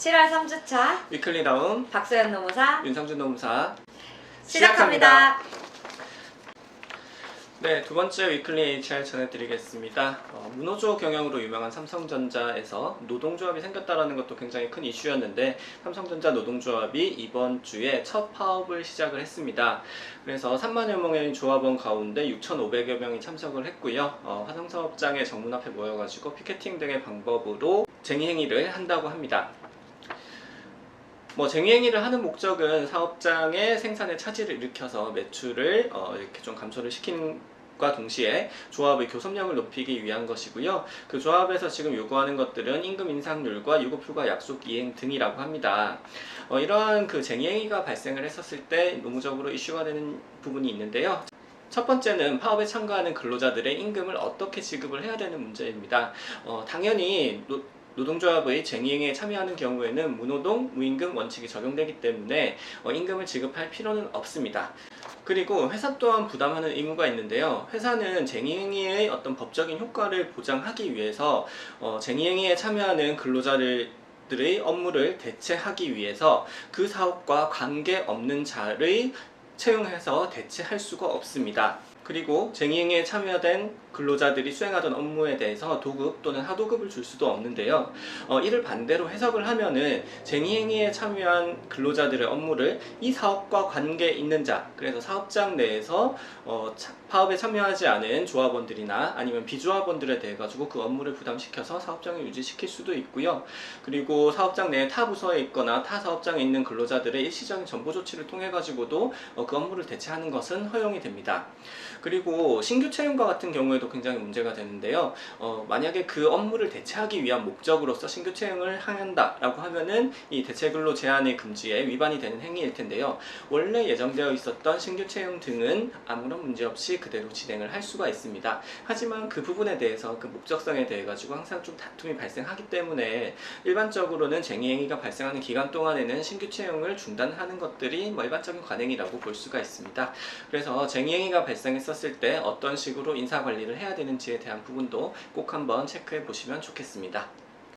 7월 3주차 위클리 다운 박소연 노무사 윤상준 노무사 시작합니다. 네, 두 번째 위클리 HR 전해드리겠습니다. 어, 문호조 경영으로 유명한 삼성전자에서 노동조합이 생겼다라는 것도 굉장히 큰 이슈였는데 삼성전자 노동조합이 이번 주에 첫 파업을 시작을 했습니다. 그래서 3만여 명의 조합원 가운데 6,500여 명이 참석을 했고요. 어, 화성사업장의 정문 앞에 모여가지고 피켓팅 등의 방법으로 쟁의 행위를 한다고 합니다. 뭐 쟁의행위를 하는 목적은 사업장의 생산에 차질을 일으켜서 매출을 어, 이렇게 좀 감소를 시킨 과 동시에 조합의 교섭력을 높이기 위한 것이고요. 그 조합에서 지금 요구하는 것들은 임금 인상률과 유급 휴가 약속 이행 등이라고 합니다. 어, 이러한 그 쟁의행위가 발생을 했었을 때 노무적으로 이슈가 되는 부분이 있는데요. 첫 번째는 파업에 참가하는 근로자들의 임금을 어떻게 지급을 해야 되는 문제입니다. 어, 당연히 노, 노동조합의 쟁의행위에 참여하는 경우에는 무노동, 무임금 원칙이 적용되기 때문에 어, 임금을 지급할 필요는 없습니다. 그리고 회사 또한 부담하는 의무가 있는데요. 회사는 쟁의행위의 어떤 법적인 효과를 보장하기 위해서 어, 쟁의행위에 참여하는 근로자를 들의 업무를 대체하기 위해서 그 사업과 관계 없는 자를 채용해서 대체할 수가 없습니다. 그리고 쟁의행위에 참여된 근로자들이 수행하던 업무에 대해서 도급 또는 하도급을 줄 수도 없는데요. 어, 이를 반대로 해석을 하면은 쟁의행위에 참여한 근로자들의 업무를 이 사업과 관계 있는 자, 그래서 사업장 내에서 어, 차- 파업에 참여하지 않은 조합원들이나 아니면 비조합원들에 대해 가지고 그 업무를 부담시켜서 사업장을 유지시킬 수도 있고요. 그리고 사업장 내에 타 부서에 있거나 타 사업장에 있는 근로자들의 일시적인 전보 조치를 통해 가지고도 어, 그 업무를 대체하는 것은 허용이 됩니다. 그리고 신규 채용과 같은 경우에도 굉장히 문제가 되는데요. 어, 만약에 그 업무를 대체하기 위한 목적으로서 신규 채용을 한다라고 하면은 이 대체 근로 제한의 금지에 위반이 되는 행위일 텐데요. 원래 예정되어 있었던 신규 채용 등은 아무런 문제 없이 그대로 진행을 할 수가 있습니다. 하지만 그 부분에 대해서 그 목적성에 대해 가지고 항상 좀 다툼이 발생하기 때문에 일반적으로는 쟁의 행위가 발생하는 기간 동안에는 신규 채용을 중단하는 것들이 뭐 일반적인 관행이라고 볼 수가 있습니다. 그래서 쟁의 행위가 발생 했었을 때 어떤 식으로 인사 관리를 해야 되는지에 대한 부분도 꼭 한번 체크해 보시면 좋겠습니다.